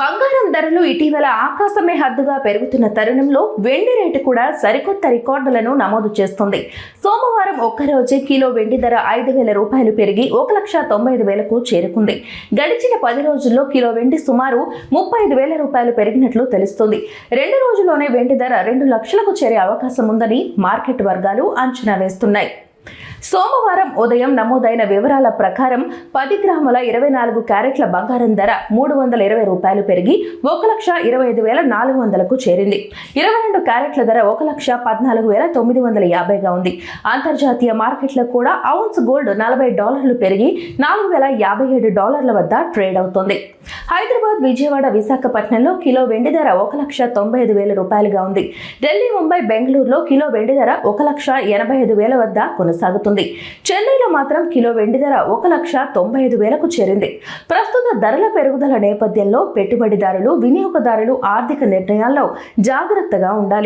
బంగారం ధరలు ఇటీవల ఆకాశమే హద్దుగా పెరుగుతున్న తరుణంలో వెండి రేటు కూడా సరికొత్త రికార్డులను నమోదు చేస్తుంది. సోమవారం ఒక్కరోజే కిలో వెండి ధర ఐదు వేల రూపాయలు పెరిగి ఒక లక్ష తొంభై ఐదు వేలకు చేరుకుంది. గడిచిన పది రోజుల్లో కిలో వెండి సుమారు ముప్పై ఐదు వేల రూపాయలు పెరిగినట్లు తెలుస్తుంది. రెండు రోజుల్లోనే వెండి ధర రెండు లక్షలకు చేరే అవకాశం ఉందని మార్కెట్ వర్గాలు అంచనా వేస్తున్నాయి. సోమవారం ఉదయం నమోదైన వివరాల ప్రకారం పది గ్రాముల ఇరవై నాలుగు క్యారెట్ల బంగారం ధర మూడు వందల ఇరవై రూపాయలు పెరిగి ఒక లక్ష ఇరవై ఐదు వేల నాలుగు వందలకు చేరింది. ఇరవై రెండు క్యారెట్ల ధర ఒక లక్ష పద్నాలుగు వేల తొమ్మిది వందల యాభైగా ఉంది. అంతర్జాతీయ మార్కెట్లో కూడా ఔన్స్ గోల్డ్ నలభై డాలర్లు పెరిగి నాలుగు వేల యాభై ఏడు డాలర్ల వద్ద ట్రేడ్ అవుతోంది. హైదరాబాద్ విజయవాడ విశాఖపట్నంలో కిలో వెండి ధర ఒక లక్ష తొంభై ఐదు వేల రూపాయలుగా ఉంది. ఢిల్లీ ముంబై బెంగళూరులో కిలో వెండి ధర ఒక లక్ష ఎనభై ఐదు వేల వద్ద కొనసాగుతుంది. చెన్నైలో మాత్రం కిలో వెండి ధర ఒక లక్ష తొంభై ఐదు వేలకు చేరింది. ప్రస్తుత ధరల పెరుగుదల నేపథ్యంలో పెట్టుబడిదారులు వినియోగదారులు ఆర్థిక నిర్ణయాల్లో జాగ్రత్తగా ఉండాలి.